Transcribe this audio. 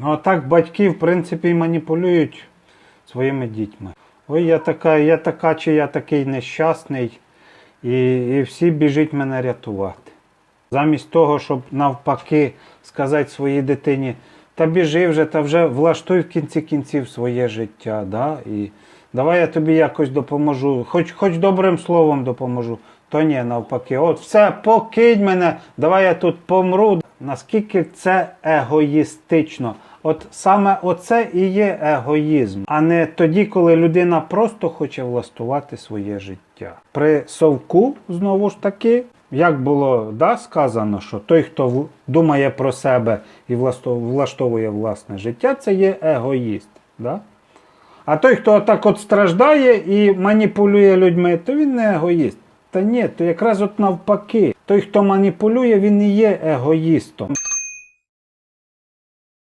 Ну а так батьки, в принципі, маніпулюють своїми дітьми. Ой, я така, я така, чи я такий нещасний, і, і всі біжать мене рятувати. Замість того, щоб навпаки сказати своїй дитині, та біжи вже, та вже влаштуй в кінці кінців своє життя. Да? І давай я тобі якось допоможу, хоч, хоч добрим словом допоможу. То ні, навпаки, от все, покинь мене, давай я тут помру. Наскільки це егоїстично? От саме оце і є егоїзм, а не тоді, коли людина просто хоче влаштувати своє життя. При совку, знову ж таки, як було да, сказано, що той, хто думає про себе і влаштовує власне життя, це є егоїст. Да? А той, хто так от страждає і маніпулює людьми, то він не егоїст. Та ні, то якраз от навпаки. Той, хто маніпулює, він і є егоїстом.